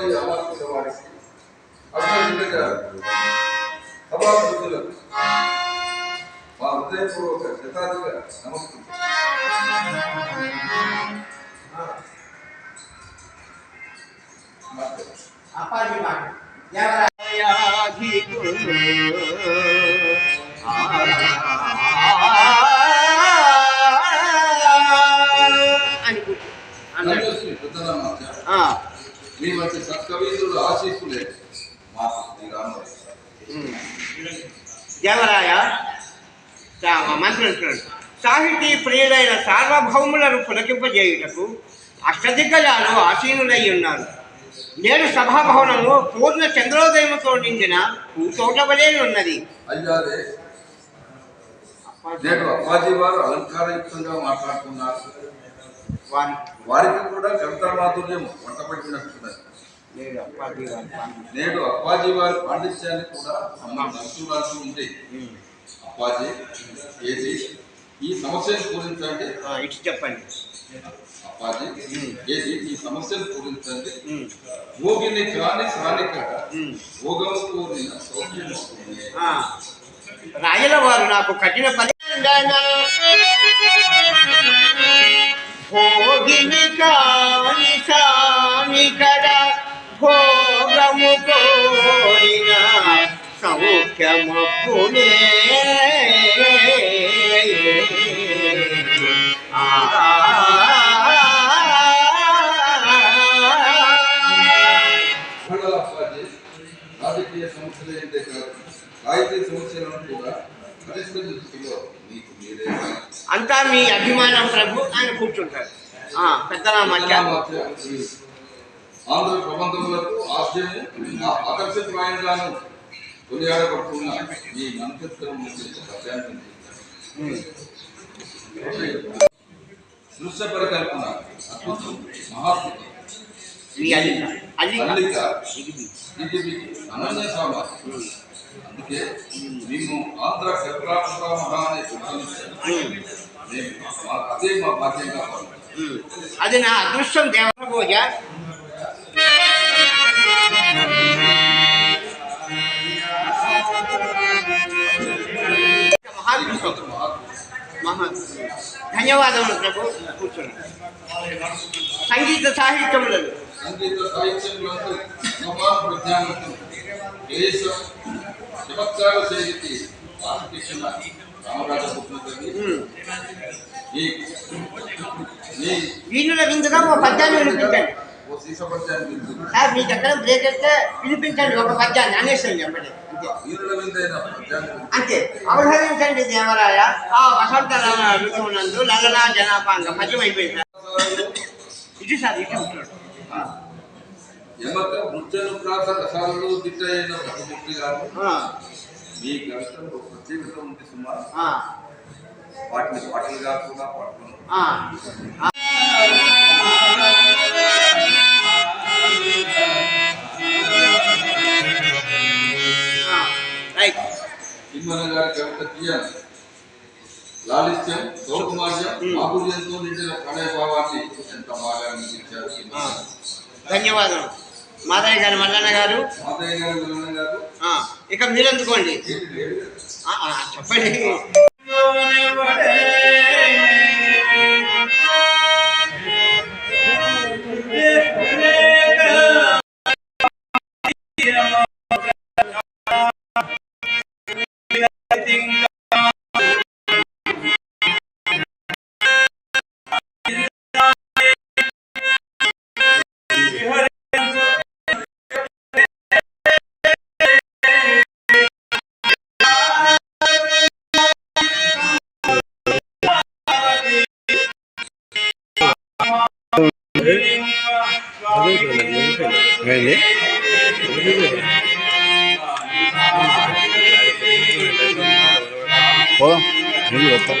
এই আমার সবার আপনার দিকে যান সবার বুঝল বাধ্যে পূর্বক যথা দিকে নমস্কার ಅಪ್ಪಾಜಿ ಮಾಡಿ ಯಾರ ಯಾಗಿ దేవరాయ మంత్రి సాహితీ ప్రియులైన సార్వభౌములను పులకింపజేయుటకు అష్టదిగ్గజాలు ఆసీనులై ఉన్నారు. నేడు సభాభవనము పూర్ణ చంద్రోదయముతో నిండిన పూతోట వలె ఉన్నది నేడు అప్పాజీ వారు అలంకారయుక్తంగా మాట్లాడుతున్నారు. వారి వారికి కూడా కవితా మాధుర్యం నేడు అప్పాజీ వారి పాండిత్యం. నేడు అప్పాజీ వారి పాండిత్యాన్ని కూడా అమ్మ నడుచురాల్సి ఉంది. అప్పాజీ ఏది ఈ సమస్యను పూరించండి ఇటు చెప్పండి అప్పాజీ ఏది ఈ సమస్యను పూరించండి. భోగిని కాని సానిక ఉమ్. భోగం కోరిన సౌఖ్యం రాయల వారు నాకు కఠిన పని భోగిని కాని కోరిన సౌఖ్యము పునే మండల అప్పాజీ రాజకీయ సమస్యలు ఏంటే కాదు రాజకీయ సమస్యలను కూడా పరిష్కరించులో మీకు మీరే అంతా మీ అభిమానం ప్రభు ఆయన కూర్చుంటారు ఆ, పెద్దరామత్య ఆంధ్ర ప్రబంధములకు ఆశ్చర్యం ఆకర్షితమైనగాను కొనియాడబడుతున్న ఈ మంత్రిత్వం దృశ్య పరికల్పన అద్భుతం మహాత్ముతం మీ అల్లిక అల్లిక అల్లిక ఇది. ఇది అనన్య సామర్థ్యం అందుకే మేము ఆంధ్ర పెద్ద మహానే ఉమ్. మేము మా- అదే మా బాధ్యంగా భావిస్తాం. ఉమ్. అది నా అదృష్టం దేవభోజ మహాద్భుతం ధన్యవాదములు ప్రభు. కూర్చోండి సంగీత సాహిత్యములను సంగీత దేశం చమత్కార రామరాజ. ఈ ఈ వీణుల విందుగా ఒక పద్యాన్ని వినిపించండి. ఓ సీసపత్యాన్ని పిలుస్తుంది సార్ మీ దగ్గర బ్రేక్ అయితే వినిపించండి ఒక పద్యాన్ని అనేసండి వెంబడి అంతే. అవహరించండి దేవరాయ. ఆ వసంత ఋతువునందు లలనా జనాపాంగ పద్యం అయిపోయింది. సార్ ఇటు సార్ ప్రాస రసాలలో గారు మీ ఒక ప్రత్యేకత ఉంది సుమా. ఆ, వాటిని పాటలుగా కూడా పాడుతున్నాం. లాలిత్యం సౌకుమార్యం మాధుర్యంతో నిండిన ప్రణయ భావాన్ని ఎంత బాగా అందించారు. ధన్యవాదాలు. మాధయ్య గారు మల్లన్న గారు. మాధయ్య గారు విమలన్న గారు. ఇక మీరు అందుకోండి ఏంటి లేడు కదా? పోదాం వస్తాం